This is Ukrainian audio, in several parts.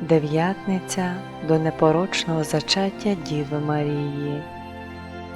Дев'ятниця до непорочного зачаття Діви Марії.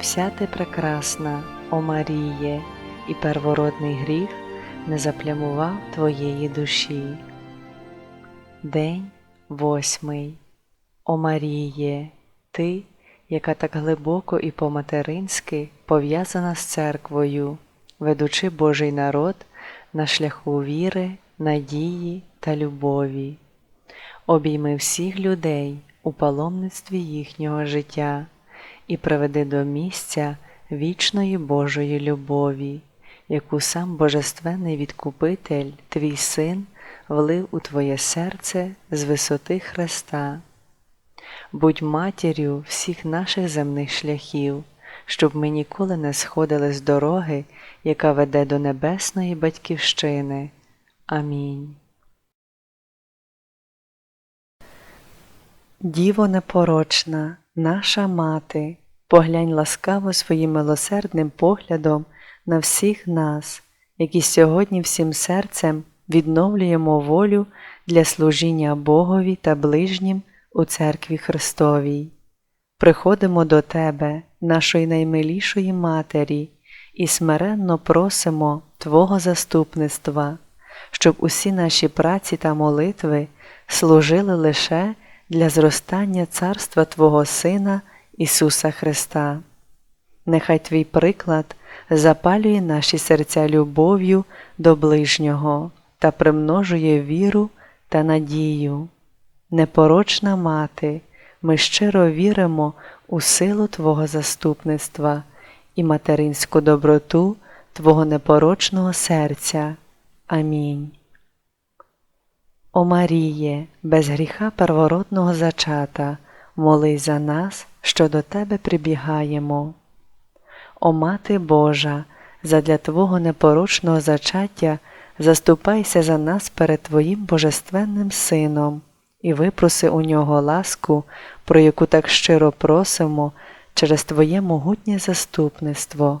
Вся ти прекрасна, о Маріє, і первородний гріх не заплямував твоєї душі. День восьмий. О Маріє, ти, яка так глибоко і по-материнськи пов'язана з церквою, ведучи Божий народ на шляху віри, надії та любові. Обійми всіх людей у паломництві їхнього життя і приведи до місця вічної Божої любові, яку сам Божественний Відкупитель, твій син, влив у твоє серце з висоти Христа. Будь матір'ю всіх наших земних шляхів, щоб ми ніколи не сходили з дороги, яка веде до небесної Батьківщини. Амінь. Діво непорочна, наша мати, поглянь ласкаво своїм милосердним поглядом на всіх нас, які сьогодні всім серцем відновлюємо волю для служіння Богові та ближнім у церкві Христовій. Приходимо до Тебе, нашої наймилішої Матері, і смиренно просимо Твого заступництва, щоб усі наші праці та молитви служили лише для зростання царства Твого Сина Ісуса Христа. Нехай Твій приклад запалює наші серця любов'ю до ближнього та примножує віру та надію. Непорочна мати, ми щиро віримо у силу Твого заступництва і материнську доброту Твого непорочного серця. Амінь. О Маріє, без гріха первородного зачата, молись за нас, що до Тебе прибігаємо. О Мати Божа, задля Твого непорочного зачаття заступайся за нас перед Твоїм Божественним Сином і випроси у нього ласку, про яку так щиро просимо через Твоє могутнє заступництво.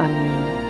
Амінь.